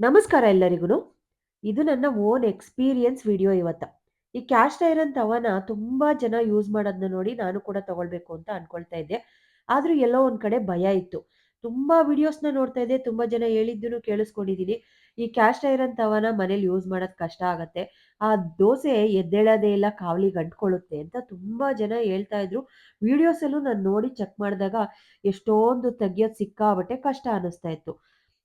ನಮಸ್ಕಾರ ಎಲ್ಲರಿಗೂ ಇದು ನನ್ನ ಓನ್ ಎಕ್ಸ್ಪೀರಿಯನ್ಸ್ ವಿಡಿಯೋ ಇವತ್ತ. ಈ ಕ್ಯಾಸ್ಟ್ ಐರನ್ ತವನ ತುಂಬಾ ಜನ ಯೂಸ್ ಮಾಡೋದನ್ನ ನೋಡಿ ನಾನು ಕೂಡ ತಗೊಳ್ಬೇಕು ಅಂತ ಅನ್ಕೊಳ್ತಾ ಇದ್ದೆ. ಆದ್ರೂ ಎಲ್ಲೋ ಒಂದ್ ಕಡೆ ಭಯ ಇತ್ತು. ತುಂಬಾ ವಿಡಿಯೋಸ್ನ ನೋಡ್ತಾ ಇದ್ದೆ, ತುಂಬಾ ಜನ ಹೇಳಿದ್ದನ್ನು ಕೇಳಿಸ್ಕೊಂಡಿದೀನಿ. ಈ ಕ್ಯಾಸ್ಟ್ ಐರನ್ ತವನ ಮನೇಲಿ ಯೂಸ್ ಮಾಡೋದು ಕಷ್ಟ ಆಗತ್ತೆ. ಆ ದೋಸೆ ಎದ್ದೇಳೋದೇ ಇಲ್ಲ ಕಾವಲಿ ಅಂಟ್ಕೊಳ್ಳುತ್ತೆ ಅಂತ ತುಂಬಾ ಜನ ಹೇಳ್ತಾ ಇದ್ರು. ವಿಡಿಯೋಸಲ್ಲೂ ನಾನು ನೋಡಿ ಚೆಕ್ ಮಾಡಿದಾಗ ಎಷ್ಟೊಂದು ತೆಗಿಯೋದು ಸಿಕ್ಕಾಬಟ್ಟೆ ಕಷ್ಟ ಅನಿಸ್ತಾ ಇತ್ತು.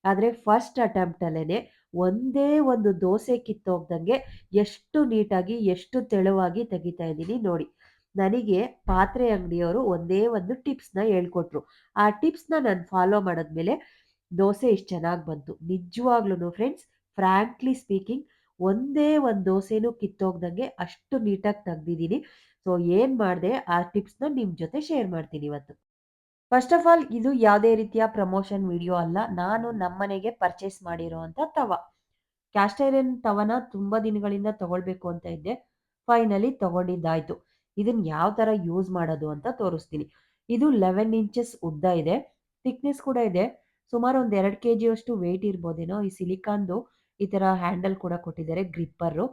ಆದ್ರೆ ಫಸ್ಟ್ ಅಟೆಂಪ್ಟಲ್ಲೇ ಒಂದೇ ಒಂದು ದೋಸೆ ಕಿತ್ತೋಗ್ದಂಗೆ ಎಷ್ಟು ನೀಟಾಗಿ, ಎಷ್ಟು ತೆಳುವಾಗಿ ತೆಗಿತಾ ಇದ್ದೀನಿ ನೋಡಿ. ನನಗೆ ಪಾತ್ರೆ ಅಂಗಡಿಯವರು ಒಂದೇ ಒಂದು ಟಿಪ್ಸ್ನ ಹೇಳ್ಕೊಟ್ರು. ಆ ಟಿಪ್ಸ್ನ ನಾನು ಫಾಲೋ ಮಾಡಿದ್ಮೇಲೆ ದೋಸೆ ಇಷ್ಟು ಚೆನ್ನಾಗಿ ಬಂತು. ನಿಜವಾಗ್ಲೂ ಫ್ರೆಂಡ್ಸ್ ಫ್ರ್ಯಾಂಕ್ಲಿ ಸ್ಪೀಕಿಂಗ್ ಒಂದೇ ಒಂದು ದೋಸೆನೂ ಕಿತ್ತೋಗ್ದಂಗೆ ಅಷ್ಟು ನೀಟಾಗಿ ತೆಗ್ದಿದ್ದೀನಿ. ಸೊ ಏನು ಮಾಡಿದೆ ಆ ಟಿಪ್ಸ್ನ ನಿಮ್ಮ ಜೊತೆ ಶೇರ್ ಮಾಡ್ತೀನಿ ಇವತ್ತು. ಫಸ್ಟ್ ಆಫ್ ಆಲ್ ಇದು ಯಾವುದೇ ರೀತಿಯ ಪ್ರಮೋಷನ್ ವಿಡಿಯೋ ಅಲ್ಲ. ನಾನು ನಮ್ಮನೆಗೆ ಪರ್ಚೇಸ್ ಮಾಡಿರೋ ಅಂತ ತವ ಕ್ಯಾಸ್ಟ್ ತವನ ತುಂಬ ದಿನಗಳಿಂದ ತಗೊಳ್ಬೇಕು ಅಂತ ಇದ್ದೆ. ಫೈನಲಿ ತಗೊಂಡಿದ್ದಾಯ್ತು. ಇದನ್ನ ಯಾವ ತರ ಯೂಸ್ ಮಾಡೋದು ಅಂತ ತೋರಿಸ್ತೀನಿ. ಇದು ಲೆವೆನ್ ಇಂಚಸ್ ಉದ್ದ ಇದೆ. ಥಿಕ್ನೆಸ್ ಕೂಡ ಇದೆ. ಸುಮಾರು ಒಂದು ಎರಡು ಕೆ ಜಿಯಷ್ಟು ವೆಯ್ಟ್ ಇರ್ಬೋದೇನೋ? ಈ ಸಿಲಿಕಾನ್ದು ಈ ತರ ಹ್ಯಾಂಡಲ್ ಕೂಡ ಕೊಟ್ಟಿದ್ದಾರೆ ಗ್ರಿಪ್ಪರು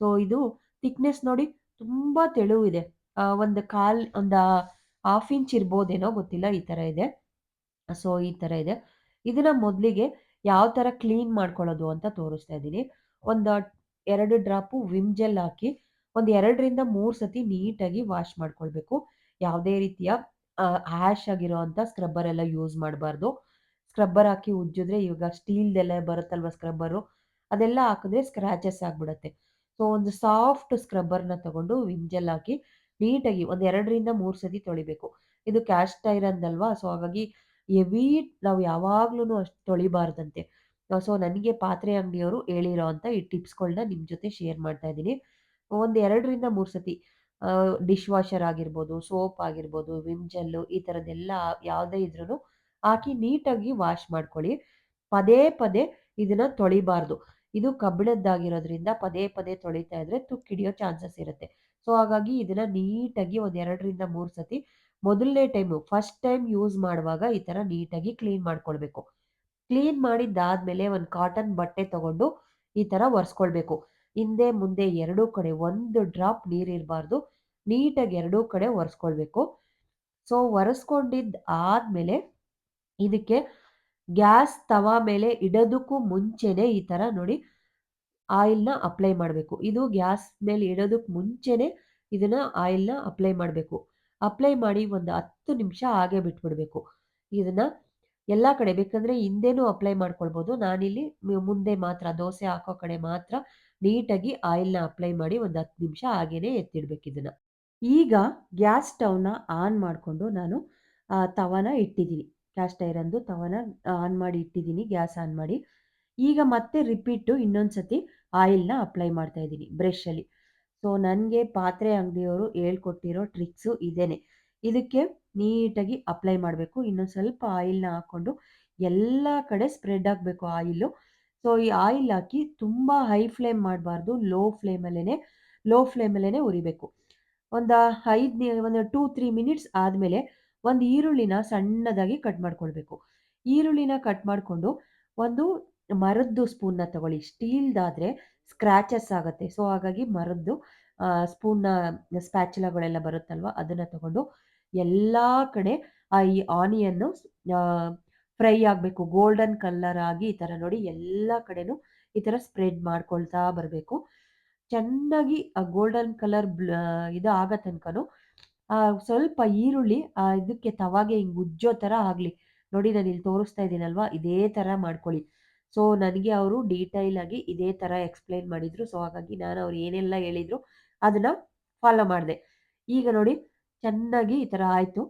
ಸೊ ಇದು ಥಿಕ್ನೆಸ್ ನೋಡಿ ತುಂಬಾ ತೆಳುವಿದೆ. ಒಂದು ಕಾಲ್, ಒಂದು ಹಾಫ್ ಇಂಚ್ ಇರ್ಬೋದೇನೋ ಗೊತ್ತಿಲ್ಲ, ಈ ಥರ ಇದೆ. ಸೊ ಈ ಥರ ಇದೆ. ಇದನ್ನ ಮೊದಲಿಗೆ ಯಾವ ಥರ ಕ್ಲೀನ್ ಮಾಡ್ಕೊಳ್ಳೋದು ಅಂತ ತೋರಿಸ್ತಾ ಇದ್ದೀನಿ. ಒಂದು ಎರಡು ಡ್ರಾಪು ವಿಮ್ ಜೆಲ್ ಹಾಕಿ ಒಂದು ಎರಡರಿಂದ ಮೂರು ಸತಿ ನೀಟಾಗಿ ವಾಶ್ ಮಾಡ್ಕೊಳ್ಬೇಕು. ಯಾವುದೇ ರೀತಿಯ ಹ್ಯಾಶ್ ಆಗಿರೋ ಅಂಥ ಸ್ಕ್ರಬ್ಬರ್ ಎಲ್ಲ ಯೂಸ್ ಮಾಡಬಾರ್ದು. ಸ್ಕ್ರಬ್ಬರ್ ಹಾಕಿ ಉಜ್ಜಿದ್ರೆ ಇವಾಗ ಸ್ಟೀಲ್ದೆಲ್ಲ ಬರುತ್ತಲ್ವ ಸ್ಕ್ರಬ್ಬರು ಅದೆಲ್ಲ ಹಾಕಿದ್ರೆ ಸ್ಕ್ರ್ಯಾಚಸ್ ಆಗಿಬಿಡುತ್ತೆ. ಸೊ ಒಂದು ಸಾಫ್ಟ್ ಸ್ಕ್ರಬ್ಬರ್ನ ತಗೊಂಡು ವಿಮ್ ಜೆಲ್ ಹಾಕಿ ನೀಟಾಗಿ ಒಂದು ಎರಡರಿಂದ ಮೂರು ಸತಿ ತೊಳಿಬೇಕು. ಇದು ಕ್ಯಾಸ್ಟ್ ಐರನ್ದಲ್ವಾ ಸೊ ಹಾಗಾಗಿ ಎವಿ ನಾವು ಯಾವಾಗ್ಲೂ ಅಷ್ಟು ತೊಳಿಬಾರ್ದಂತೆ. ಸೊ ನನಗೆ ಪಾತ್ರೆ ಅಂಗಡಿಯವರು ಹೇಳಿರೋ ಅಂತ ಈ ಟಿಪ್ಸ್ಗಳನ್ನ ನಿಮ್ಮ ಜೊತೆ ಶೇರ್ ಮಾಡ್ತಾ ಇದ್ದೀನಿ. ಒಂದು ಎರಡರಿಂದ ಮೂರು ಸತಿ ಡಿಶ್ ವಾಷರ್ ಆಗಿರ್ಬೋದು, ಸೋಪ್ ಆಗಿರ್ಬೋದು, ವಿಮ್ ಜೆಲ್ಲು ಈ ಥರದ್ದೆಲ್ಲ ಯಾವುದೇ ಇದ್ರೂ ಹಾಕಿ ನೀಟಾಗಿ ವಾಶ್ ಮಾಡ್ಕೊಳ್ಳಿ. ಪದೇ ಪದೇ ಇದನ್ನ ತೊಳಿಬಾರ್ದು. ಇದು ಕಬ್ಬಿಣದ್ದಾಗಿರೋದ್ರಿಂದ ಪದೇ ಪದೇ ತೊಳಿತಾ ಇದ್ರೆ ತುಕ್ಕಿಡಿಯೋ ಚಾನ್ಸಸ್ ಇರುತ್ತೆ. ಸೊ ಹಾಗಾಗಿ ಇದನ್ನ ನೀಟಾಗಿ ಒಂದು ಎರಡರಿಂದ ಮೂರು ಸತಿ ಮೊದಲನೇ ಟೈಮು ಫಸ್ಟ್ ಟೈಮ್ ಯೂಸ್ ಮಾಡುವಾಗ ಈ ಥರ ನೀಟಾಗಿ ಕ್ಲೀನ್ ಮಾಡ್ಕೊಳ್ಬೇಕು. ಕ್ಲೀನ್ ಮಾಡಿದ್ದಾದ್ಮೇಲೆ ಒಂದು ಕಾಟನ್ ಬಟ್ಟೆ ತಗೊಂಡು ಈ ಥರ ಒರೆಸ್ಕೊಳ್ಬೇಕು. ಹಿಂದೆ, ಮುಂದೆ ಎರಡೂ ಕಡೆ ಒಂದು ಡ್ರಾಪ್ ನೀರಿರಬಾರ್ದು ನೀಟಾಗಿ ಎರಡೂ ಕಡೆ ಒರೆಸ್ಕೊಳ್ಬೇಕು. ಸೊ ಒರೆಸ್ಕೊಂಡಿದ್ದು ಆದ್ಮೇಲೆ ಇದಕ್ಕೆ ಗ್ಯಾಸ್ ತವಾ ಮೇಲೆ ಇಡೋದಕ್ಕೂ ಮುಂಚೆನೆ ಈ ಥರ ನೋಡಿ ಆಯಿಲ್ನ ಅಪ್ಲೈ ಮಾಡಬೇಕು. ಇದು ಗ್ಯಾಸ್ ಮೇಲೆ ಇಡೋದಕ್ಕೆ ಮುಂಚೆನೇ ಇದನ್ನ ಆಯಿಲ್ನ ಅಪ್ಲೈ ಮಾಡಬೇಕು. ಅಪ್ಲೈ ಮಾಡಿ ಒಂದು ಹತ್ತು ನಿಮಿಷ ಹಾಗೆ ಬಿಟ್ಬಿಡಬೇಕು. ಇದನ್ನ ಎಲ್ಲ ಕಡೆ ಬೇಕಂದ್ರೆ ಹಿಂದೆನೂ ಅಪ್ಲೈ ಮಾಡ್ಕೊಳ್ಬೋದು. ನಾನಿಲ್ಲಿ ಮುಂದೆ ಮಾತ್ರ ದೋಸೆ ಹಾಕೋ ಕಡೆ ಮಾತ್ರ ನೀಟಾಗಿ ಆಯಿಲ್ನ ಅಪ್ಲೈ ಮಾಡಿ ಒಂದು ಹತ್ತು ನಿಮಿಷ ಹಾಗೇನೆ ಎತ್ತಿಡ್ಬೇಕು ಇದನ್ನ. ಈಗ ಗ್ಯಾಸ್ ಸ್ಟವ್ನ ಆನ್ ಮಾಡಿಕೊಂಡು ನಾನು ತವನ ಇಟ್ಟಿದ್ದೀನಿ. ಕ್ಯಾಸ್ಟ್ ಐರನ್ದು ತವನ ಆನ್ ಮಾಡಿ ಇಟ್ಟಿದ್ದೀನಿ. ಗ್ಯಾಸ್ ಆನ್ ಮಾಡಿ ಈಗ ಮತ್ತೆ ರಿಪೀಟು ಇನ್ನೊಂದು ಸತಿ ಆಯಿಲ್ನ ಅಪ್ಲೈ ಮಾಡ್ತಾ ಇದ್ದೀನಿ ಬ್ರಷಲ್ಲಿ ಸೊ ನನಗೆ ಪಾತ್ರೆ ಅಂಗಡಿಯವರು ಹೇಳ್ಕೊಟ್ಟಿರೋ ಟ್ರಿಕ್ಸು ಇದೇನೆ. ಇದಕ್ಕೆ ನೀಟಾಗಿ ಅಪ್ಲೈ ಮಾಡಬೇಕು. ಇನ್ನೊಂದು ಸ್ವಲ್ಪ ಆಯಿಲ್ನ ಹಾಕ್ಕೊಂಡು ಎಲ್ಲ ಕಡೆ ಸ್ಪ್ರೆಡ್ ಆಗಬೇಕು ಆಯಿಲು ಸೊ ಈ ಆಯಿಲ್ ಹಾಕಿ ತುಂಬ ಹೈ ಫ್ಲೇಮ್ ಮಾಡಬಾರ್ದು. ಲೋ ಫ್ಲೇಮಲ್ಲೇ ಲೋ ಫ್ಲೇಮಲ್ಲೇ ಉರಿಬೇಕು. ಒಂದು ಐದು ಒಂದು ಟೂ ತ್ರೀ ಮಿನಿಟ್ಸ್ ಆದಮೇಲೆ ಒಂದು ಈರುಳ್ಳಿನ ಸಣ್ಣದಾಗಿ ಕಟ್ ಮಾಡ್ಕೊಳ್ಬೇಕು. ಈರುಳ್ಳಿನ ಕಟ್ ಮಾಡಿಕೊಂಡು ಒಂದು ಮರದ್ದು ಸ್ಪೂನ್ನ ತಗೊಳ್ಳಿ. ಸ್ಟೀಲ್ದಾದರೆ ಸ್ಕ್ರ್ಯಾಚಸ್ ಆಗುತ್ತೆ. ಸೊ ಹಾಗಾಗಿ ಮರದ್ದು ಸ್ಪೂನ್ನ ಸ್ಪ್ಯಾಚುಲಗಳೆಲ್ಲ ಬರುತ್ತಲ್ವ, ಅದನ್ನು ತಗೊಂಡು ಎಲ್ಲ ಕಡೆ ಆ ಈ ಆನಿಯನ್ನು ಫ್ರೈ ಆಗಬೇಕು. ಗೋಲ್ಡನ್ ಕಲರ್ ಆಗಿ ಈ ಥರ ನೋಡಿ ಎಲ್ಲ ಕಡೆನೂ ಈ ಥರ ಸ್ಪ್ರೆಡ್ ಮಾಡ್ಕೊಳ್ತಾ ಬರಬೇಕು. ಚೆನ್ನಾಗಿ ಆ ಗೋಲ್ಡನ್ ಕಲರ್ ಇದು ಆಗೋ ತನಕನೂ ಸ್ವಲ್ಪ ಈರುಳ್ಳಿ ಇದಕ್ಕೆ ತವಾಗೆ ಹಿಂಗೆ ಉಜ್ಜೋ ಥರ ಆಗಲಿ. ನೋಡಿ ನಾನು ಇಲ್ಲಿ ತೋರಿಸ್ತಾ ಇದ್ದೀನಲ್ವಾ, ಇದೇ ಥರ ಮಾಡ್ಕೊಳ್ಳಿ. ಸೊ, ನನಗೆ ಅವರು ಡೀಟೈಲ್ ಆಗಿ ಇದೇ ಥರ ಎಕ್ಸ್ಪ್ಲೈನ್ ಮಾಡಿದರು. ಸೊ, ಹಾಗಾಗಿ ನಾನು ಅವ್ರು ಏನೆಲ್ಲ ಹೇಳಿದ್ರು ಅದನ್ನು ಫಾಲೋ ಮಾಡಿದೆ. ಈಗ ನೋಡಿ, ಚೆನ್ನಾಗಿ ಈ ಥರ ಆಯಿತು.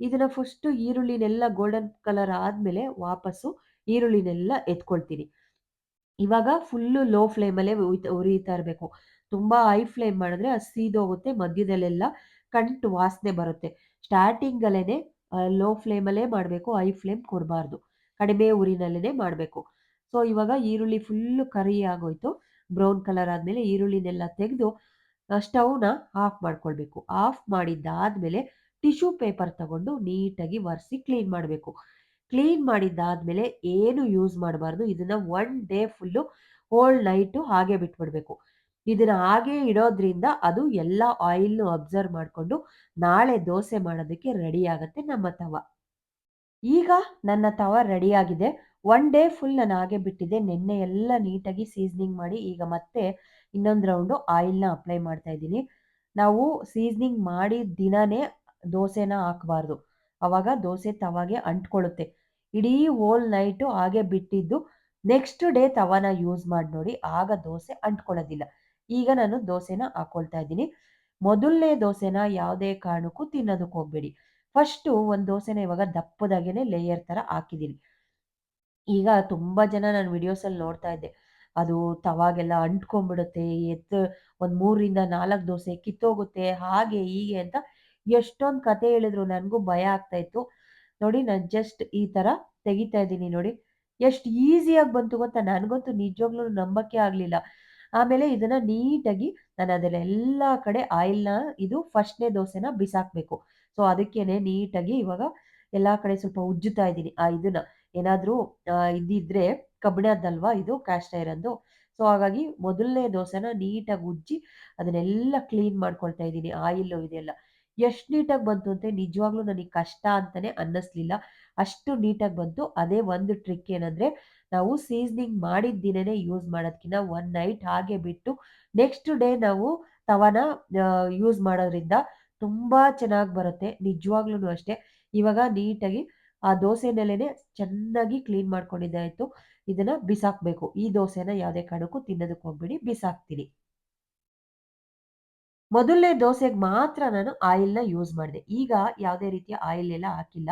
ಇದನ್ನು ಫಸ್ಟು ಈರುಳ್ಳಿನೆಲ್ಲ ಗೋಲ್ಡನ್ ಕಲರ್ ಆದಮೇಲೆ ವಾಪಸ್ಸು ಈರುಳ್ಳಿನೆಲ್ಲ ಎತ್ಕೊಳ್ತೀನಿ. ಇವಾಗ ಫುಲ್ಲು ಲೋ ಫ್ಲೇಮಲ್ಲೇ ಉರಿತಾ ಇರಬೇಕು. ತುಂಬ ಹೈ ಫ್ಲೇಮ್ ಮಾಡಿದ್ರೆ ಅದು ಸೀದೋಗುತ್ತೆ, ಮಧ್ಯದಲ್ಲೆಲ್ಲ ಕಂಟು ವಾಸನೆ ಬರುತ್ತೆ. ಸ್ಟಾರ್ಟಿಂಗಲ್ಲೇ ಲೋ ಫ್ಲೇಮಲ್ಲೇ ಮಾಡಬೇಕು ಹೈ ಫ್ಲೇಮ್ ಕೊಡಬಾರ್ದು. ಕಡಿಮೆ ಉರಿನಲ್ಲೇ ಮಾಡಬೇಕು. ಸೊ ಇವಾಗ ಈರುಳ್ಳಿ ಫುಲ್ಲು ಕರಿ ಆಗೋಯ್ತು. ಬ್ರೌನ್ ಕಲರ್ ಆದಮೇಲೆ ಈರುಳ್ಳಿನೆಲ್ಲ ತೆಗೆದು ಸ್ಟವ್ನ ಆಫ್ ಮಾಡ್ಕೊಳ್ಬೇಕು. ಆಫ್ ಮಾಡಿದ್ದಾದ್ಮೇಲೆ ಟಿಶ್ಯೂ ಪೇಪರ್ ತಗೊಂಡು ನೀಟಾಗಿ ಒರೆಸಿ ಕ್ಲೀನ್ ಮಾಡಬೇಕು. ಕ್ಲೀನ್ ಮಾಡಿದ್ದಾದ್ಮೇಲೆ ಏನು ಯೂಸ್ ಮಾಡಬಾರ್ದು, ಇದನ್ನ one day full whole night ಹಾಗೆ ಬಿಟ್ಬಿಡ್ಬೇಕು. ಇದನ್ನ ಹಾಗೆ ಇಡೋದ್ರಿಂದ ಅದು ಎಲ್ಲ ಆಯಿಲ್ನು ಅಬ್ಸರ್ವ್ ಮಾಡಿಕೊಂಡು ನಾಳೆ ದೋಸೆ ಮಾಡೋದಕ್ಕೆ ರೆಡಿ ಆಗುತ್ತೆ ನಮ್ಮ ತವ. ಈಗ ನನ್ನ ತವ ರೆಡಿಯಾಗಿದೆ ಒನ್ ಡೇ ಫುಲ್ ನಾನು ಹಾಗೆ ಬಿಟ್ಟಿದ್ದೆ. ನಿನ್ನೆ ಎಲ್ಲ ನೀಟಾಗಿ ಸೀಸ್ನಿಂಗ್ ಮಾಡಿ ಈಗ ಮತ್ತೆ ಇನ್ನೊಂದು ರೌಂಡು ಆಯಿಲ್ನ ಅಪ್ಲೈ ಮಾಡ್ತಾ ಇದ್ದೀನಿ. ನಾವು ಸೀಸ್ನಿಂಗ್ ಮಾಡಿ ದಿನನೇ ದೋಸೆನ ಹಾಕಬಾರ್ದು. ಅವಾಗ ದೋಸೆ ತವಾಗೆ ಅಂಟ್ಕೊಳ್ಳುತ್ತೆ. ಇಡೀ ಹೋಲ್ ನೈಟು ಹಾಗೆ ಬಿಟ್ಟಿದ್ದು. ನೆಕ್ಸ್ಟ್ ಡೇ ತವಾನ ಯೂಸ್ ಮಾಡಿ ನೋಡಿ ಆಗ ದೋಸೆ ಅಂಟ್ಕೊಳ್ಳೋದಿಲ್ಲ. ಈಗ ನಾನು ದೋಸೆನ ಹಾಕೊಳ್ತಾ ಇದ್ದೀನಿ. ಮೊದಲನೇ ದೋಸೆನ ಯಾವುದೇ ಕಾರಣಕ್ಕೂ ತಿನ್ನೋದಕ್ಕೆ ಹೋಗಬೇಡಿ. ಫಸ್ಟು ಒಂದು ದೋಸೆನ ಇವಾಗ ದಪ್ಪದಾಗೇನೆ ಲೇಯರ್ ಥರ ಹಾಕಿದ್ದೀನಿ. ಈಗ ತುಂಬ ಜನ ನಾನು ವಿಡಿಯೋಸಲ್ಲಿ ನೋಡ್ತಾ ಇದ್ದೆ. ಅದು ತವಾಗೆಲ್ಲ ಅಂಟ್ಕೊಂಡ್ಬಿಡುತ್ತೆ ಎತ್ತು ಒಂದು ಮೂರರಿಂದ ನಾಲ್ಕು ದೋಸೆ ಕಿತ್ತೋಗುತ್ತೆ, ಹಾಗೆ ಹೀಗೆ ಅಂತ ಎಷ್ಟೊಂದು ಕತೆ ಹೇಳಿದ್ರು ನನಗೂ ಭಯ ಆಗ್ತಾ ಇತ್ತು. ನೋಡಿ ನಾನು ಜಸ್ಟ್ ಈ ಥರ ತೆಗಿತಾ ಇದ್ದೀನಿ ನೋಡಿ. ಎಷ್ಟು ಈಸಿಯಾಗಿ ಬಂತು ಗೊತ್ತಾ? ನನಗಂತೂ ನಿಜವಾಗ್ಲೂ ನಂಬಕ್ಕೆ ಆಗಲಿಲ್ಲ. ಆಮೇಲೆ ಇದನ್ನ ನೀಟಾಗಿ ನಾನು ಅದನ್ನೆಲ್ಲ ಕಡೆ ಆಯಿಲ್ನ, ಇದು ಫಸ್ಟ್ನೇ ದೋಸೆನ ಬಿಸಾಕಬೇಕು. ಸೊ ಅದಕ್ಕೇನೆ ನೀಟಾಗಿ ಇವಾಗ ಎಲ್ಲ ಕಡೆ ಸ್ವಲ್ಪ ಉಜ್ಜುತ್ತಾ ಇದ್ದೀನಿ ಆ ಇದನ್ನ. ಏನಾದರೂ ಇದಿದ್ರೆ ಕಬ್ಬಿಣದ್ದಲ್ವಾ ಇದು ಕ್ಯಾಸ್ಟ್ ಐರನ್ದು ಸೊ ಹಾಗಾಗಿ ಮೊದಲನೇ ದೋಸೆನ ನೀಟಾಗಿ ಉಜ್ಜಿ ಅದನ್ನೆಲ್ಲ ಕ್ಲೀನ್ ಮಾಡ್ಕೊಳ್ತಾ ಇದ್ದೀನಿ. ಆಯಿಲ್ಲು ಇದೆಲ್ಲ. ಎಷ್ಟು ನೀಟಾಗಿ ಬಂತು ಅಂತ? ನಿಜವಾಗ್ಲೂ ನನಗೆ ಕಷ್ಟ ಅಂತಾನೆ ಅನ್ನಿಸ್ಲಿಲ್ಲ. ಅಷ್ಟು ನೀಟಾಗಿ ಬಂತು. ಅದೇ ಒಂದು ಟ್ರಿಕ್ ಏನಂದ್ರೆ, ನಾವು ಸೀಸ್ನಿಂಗ್ ಮಾಡಿದ ದಿನನೇ ಯೂಸ್ ಮಾಡೋದಕ್ಕಿಂತ ಒನ್ ನೈಟ್ ಹಾಗೆ ಬಿಟ್ಟು ನೆಕ್ಸ್ಟ್ ಡೇ ನಾವು ತವನ ಯೂಸ್ ಮಾಡೋದ್ರಿಂದ ತುಂಬ ಚೆನ್ನಾಗಿ ಬರುತ್ತೆ. ನಿಜವಾಗ್ಲೂ ಅಷ್ಟೇ. ಇವಾಗ ನೀಟಾಗಿ ಆ ದೋಸೆ ನೆಲೆನೆ ಚೆನ್ನಾಗಿ ಕ್ಲೀನ್ ಮಾಡ್ಕೊಂಡಿದ್ದಾಯಿತು ಇದನ್ನ ಬಿಸಾಕಬೇಕು. ಈ ದೋಸೆನ ಯಾವುದೇ ಕಾರಣಕ್ಕೂ ತಿನ್ನೋದಕ್ಕೆ ಹೋಗ್ಬೇಡಿ ಬಿಸಾಕ್ತೀನಿ ಮೊದಲನೇ ದೋಸೆಗೆ ಮಾತ್ರ ನಾನು ಆಯಿಲ್ನ ಯೂಸ್ ಮಾಡಿದೆ. ಈಗ ಯಾವುದೇ ರೀತಿಯ ಆಯಿಲ್ ಎಲ್ಲ ಹಾಕಿಲ್ಲ.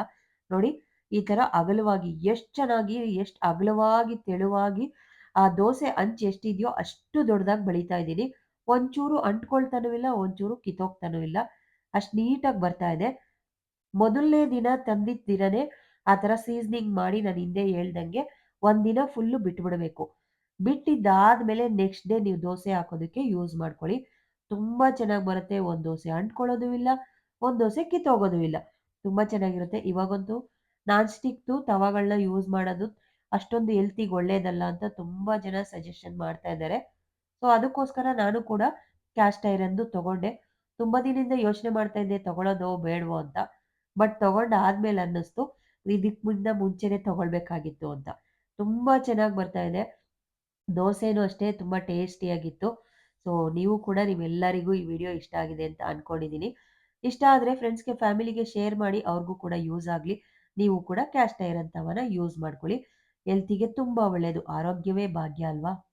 ನೋಡಿ, ಈ ಥರ ಅಗಲವಾಗಿ ಎಷ್ಟು ಚೆನ್ನಾಗಿ, ಎಷ್ಟು ಅಗಲವಾಗಿ, ತೆಳುವಾಗಿ ಆ ದೋಸೆ ಅಂಚು ಎಷ್ಟಿದೆಯೋ ಅಷ್ಟು ದೊಡ್ಡದಾಗಿ ಬೆಳೀತಾ ಇದ್ದೀನಿ. ಒಂಚೂರು ಅಂಟ್ಕೊಳ್ತಾನೂ ಇಲ್ಲ, ಒಂಚೂರು ಕಿತ್ತೋಗ್ತಾನೂ ಇಲ್ಲ. ಅಷ್ಟು ನೀಟಾಗಿ ಬರ್ತಾ ಇದೆ. ಮೊದಲನೇ ದಿನ ತಂದಿದ್ದ ದಿನನೇ ಆ ಥರ ಸೀಸ್ನಿಂಗ್ ಮಾಡಿ ನಾನು ಹಿಂದೆ ಹೇಳ್ದಂಗೆ ಒಂದಿನ ಫುಲ್ಲು ಬಿಟ್ಬಿಡಬೇಕು. ಬಿಟ್ಟಿದ್ದಾದ್ಮೇಲೆ ನೆಕ್ಸ್ಟ್ ಡೇ ನೀವು ದೋಸೆ ಹಾಕೋದಕ್ಕೆ ಯೂಸ್ ಮಾಡ್ಕೊಳ್ಳಿ. ತುಂಬ ಚೆನ್ನಾಗಿ ಬರುತ್ತೆ. ಒಂದು ದೋಸೆ ಅಂಟ್ಕೊಳ್ಳೋದು ಇಲ್ಲ, ಒಂದು ದೋಸೆ ಕಿತ್ತೋಗೋದು ಇಲ್ಲ. ತುಂಬ ಚೆನ್ನಾಗಿರುತ್ತೆ. ಇವಾಗಂತೂ ನಾನ್ ಸ್ಟಿಕ್ದು ತವಾಗಳನ್ನ ಯೂಸ್ ಮಾಡೋದು ಅಷ್ಟೊಂದು ಹೆಲ್ತಿಗೆ ಒಳ್ಳೇದಲ್ಲ ಅಂತ ತುಂಬ ಜನ ಸಜೆಷನ್ ಮಾಡ್ತಾ ಇದ್ದಾರೆ. ಸೊ ಅದಕ್ಕೋಸ್ಕರ ನಾನು ಕೂಡ ಕ್ಯಾಸ್ಟ್ ಐರನ್ದು ತಗೊಂಡೆ. ತುಂಬ ದಿನದಿಂದ ಯೋಚನೆ ಮಾಡ್ತಾ ಇದ್ದೆ ತಗೊಳ್ಳೋದು ಬೇಡವೋ ಅಂತ. ಬಟ್ ತಗೊಂಡು ಆದ್ಮೇಲೆ ಅನ್ನಿಸ್ತು. ಇದಕ್ಕೆ ಮುನ್ನ ಮುಂಚೆನೆ ತಗೊಳ್ಬೇಕಾಗಿತ್ತು ಅಂತ. ತುಂಬಾ ಚೆನ್ನಾಗಿ ಬರ್ತಾ ಇದೆ. ದೋಸೆನೂ ಅಷ್ಟೇ ತುಂಬ ಟೇಸ್ಟಿಯಾಗಿತ್ತು. ಸೊ, ನೀವು ಕೂಡ ನಿಮ್ಮೆಲ್ಲರಿಗೂ ಈ ವಿಡಿಯೋ ಇಷ್ಟ ಆಗಿದೆ ಅಂತ ಅನ್ಕೊಂಡಿದೀನಿ. ಇಷ್ಟ ಆದರೆ ಫ್ರೆಂಡ್ಸ್ಗೆ ಫ್ಯಾಮಿಲಿಗೆ ಶೇರ್ ಮಾಡಿ ಅವ್ರಿಗೂ ಕೂಡ ಯೂಸ್ ಆಗಲಿ. ನೀವು ಕೂಡ ಕ್ಯಾಸ್ಟ್ ಐರನ್ ತವನ ಯೂಸ್ ಮಾಡ್ಕೊಳ್ಳಿ. ಹೆಲ್ತಿಗೆ ತುಂಬ ಒಳ್ಳೆಯದು ಆರೋಗ್ಯವೇ ಭಾಗ್ಯ ಅಲ್ವಾ?